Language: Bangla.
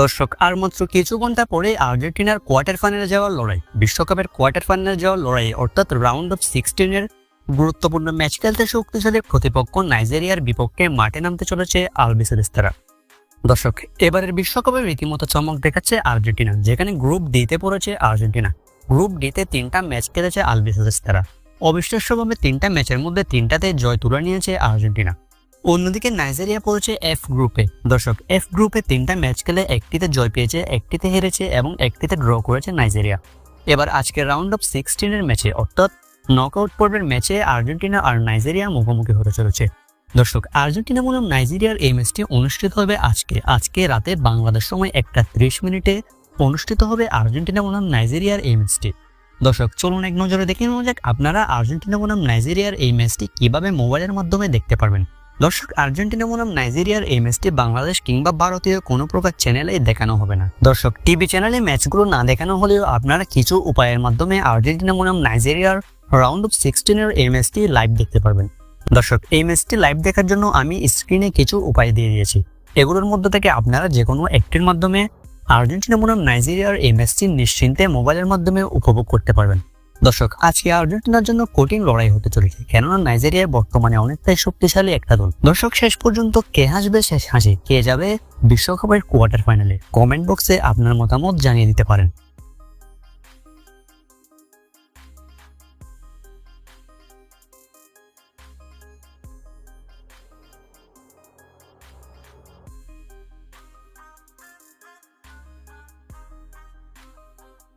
দর্শক, আর মাত্র কিছু ঘণ্টা পরে আর্জেন্টিনার কোয়ার্টার ফাইনালে যাওয়ার লড়াই, বিশ্বকাপের কোয়ার্টার ফাইনালে যাওয়ার লড়াই, অর্থাৎ রাউন্ড অফ সিক্সটিনের গুরুত্বপূর্ণ ম্যাচ খেলতে শক্তিশালী প্রতিপক্ষ নাইজেরিয়ার বিপক্ষে মাঠে নামতে চলেছে আলবিসেলেস্তারা দর্শক, এবারের বিশ্বকাপে রীতিমতো চমক দেখাচ্ছে আর্জেন্টিনা, যেখানে গ্রুপ ডিতে পড়েছে আর্জেন্টিনা। গ্রুপ ডিতে তিনটা ম্যাচ খেলেছে আলবিসেলেস্তারা অবিশ্বাস্যভাবে তিনটা ম্যাচের মধ্যে তিনটাতে জয় তুলে নিয়েছে আর্জেন্টিনা। অন্যদিকে নাইজেরিয়া পড়েছে এফ গ্রুপে দর্শক এফ গ্রুপে তিনটা ম্যাচ খেলে একটিতে জয় পেয়েছে, একটিতে হেরেছে এবং একটিতে ড্র করেছে নাইজেরিয়া। এবার আজকের রাউন্ড অফ সিক্সটিনের ম্যাচে অর্থাৎ নকআউট পর্বের ম্যাচে আর্জেন্টিনা আর নাইজেরিয়া মুখোমুখি হতে চলেছে। দর্শক, আর্জেন্টিনা বনাম নাইজেরিয়ার এই ম্যাচটি অনুষ্ঠিত হবে আজকে। আজকে রাতে বাংলাদেশ সময় একটা ত্রিশ মিনিটে অনুষ্ঠিত হবে আর্জেন্টিনা বনাম নাইজেরিয়ার এই ম্যাচটি দর্শক, চলুন এক নজরে দেখে নেওয়া যাক আপনারা আর্জেন্টিনা বনাম নাইজেরিয়ার এই ম্যাচটি কীভাবে মোবাইলের মাধ্যমে দেখতে পারবেন। দর্শক, আর্জেন্টিনা বনাম নাইজেরিয়ার এই ম্যাচটি বাংলাদেশ কিংবা ভারতীয় কোনো প্রকার চ্যানেলে দেখানো হবে না। দর্শক টিভি চ্যানেলে ম্যাচগুলো না দেখানো হলেও আপনারা কিছু উপায়ের মাধ্যমে আর্জেন্টিনা বনাম নাইজেরিয়ার রাউন্ড অফ সিক্সটিনের এই ম্যাচটি লাইভ দেখতে পারবেন। দর্শক, এই ম্যাচটি লাইভ দেখার জন্য আমি স্ক্রিনে কিছু উপায় দিয়ে দিয়েছি। এগুলোর মধ্যে থেকে আপনারা যে কোনো একটির মাধ্যমে আর্জেন্টিনা বনাম নাইজেরিয়ার এই ম্যাচটি নিশ্চিন্তে মোবাইলের মাধ্যমে উপভোগ করতে পারবেন। দর্শক, আজকে আর্জেন্টিনার জন্য কঠিন লড়াই হতে চলেছে, কেননা নাইজেরিয়া বর্তমানে অনেকটাই শক্তিশালী একটা দল। দর্শক, শেষ পর্যন্ত কে হাসবে শেষ হাসি? কে যাবে বিশ্বকাপের কোয়ার্টার ফাইনালে? কমেন্ট বক্সে আপনার মতামত জানিয়ে দিতে পারেন।